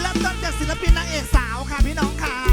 เริ่มต้นจากศิลปินนางเอกสาวค่ะพี่น้องค่ะ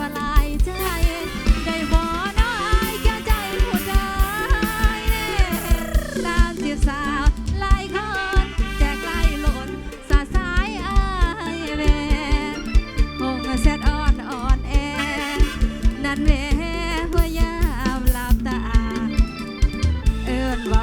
ว่าลายใจ ได้บ่น้อยแก่ใจผู้ใดตามเสียสาวลาคนแจกลาหล่นสาสายอายแม่คงแซดออนอ่อนแอ นั่นแม่หัวยามหลับตา เอิ้ว่า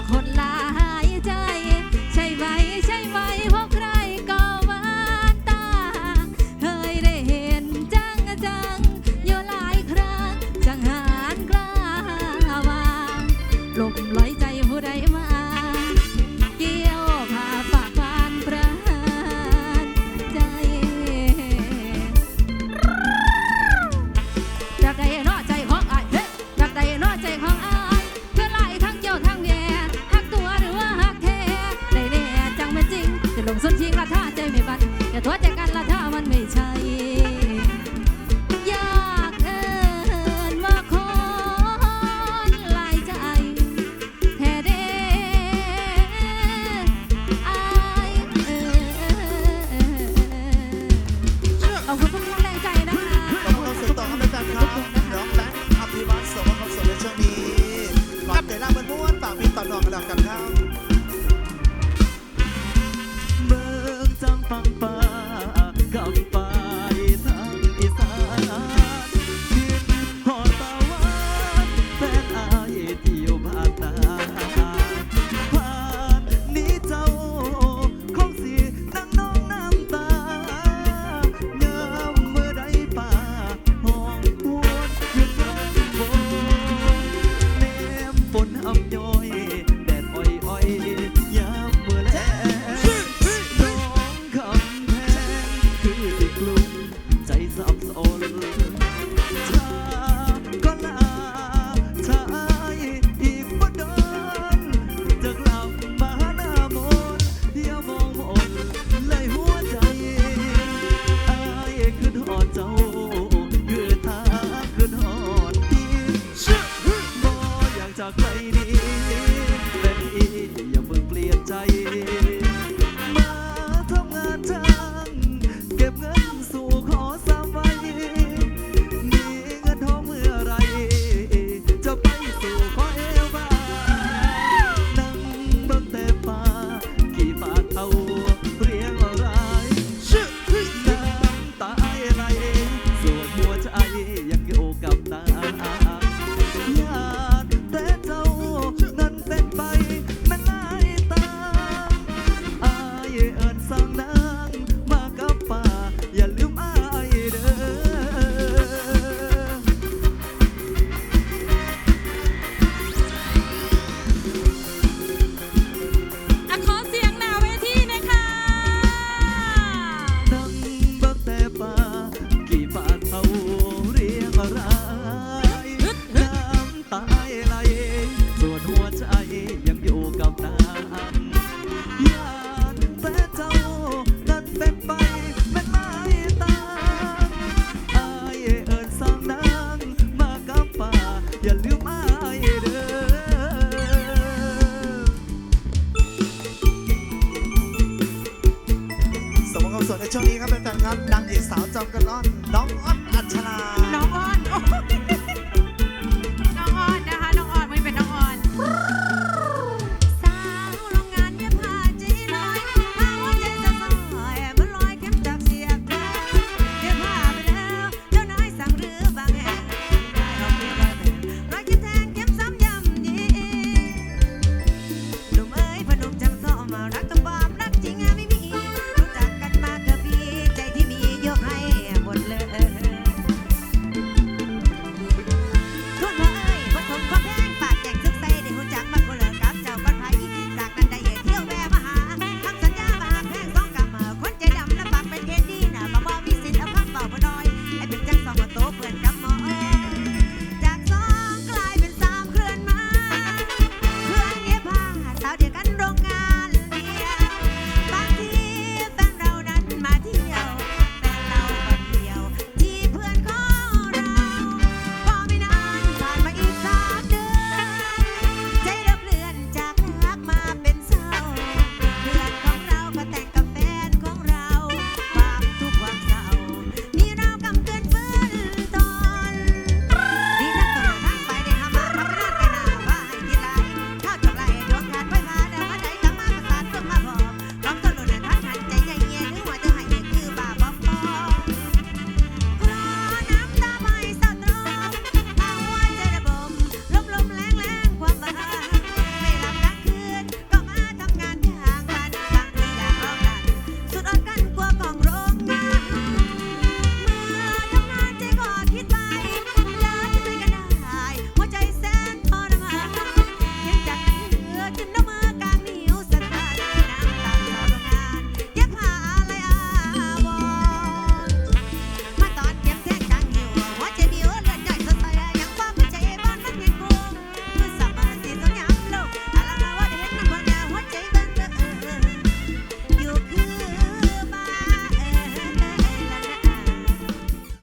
ขอบคุณทุกกำลังใจนะคะขบคุความสุขต่อครับแฟนๆครับน้องแบงค์อภิวัตสมบัความสุขใช่วนี้ฝาเตลาบนม้นฝากมีต่อหน่องกันแล้วกันครับเบิกจังปังปาเกัาปา สาวจอมกระล่อนน้องอ้อนอัชรา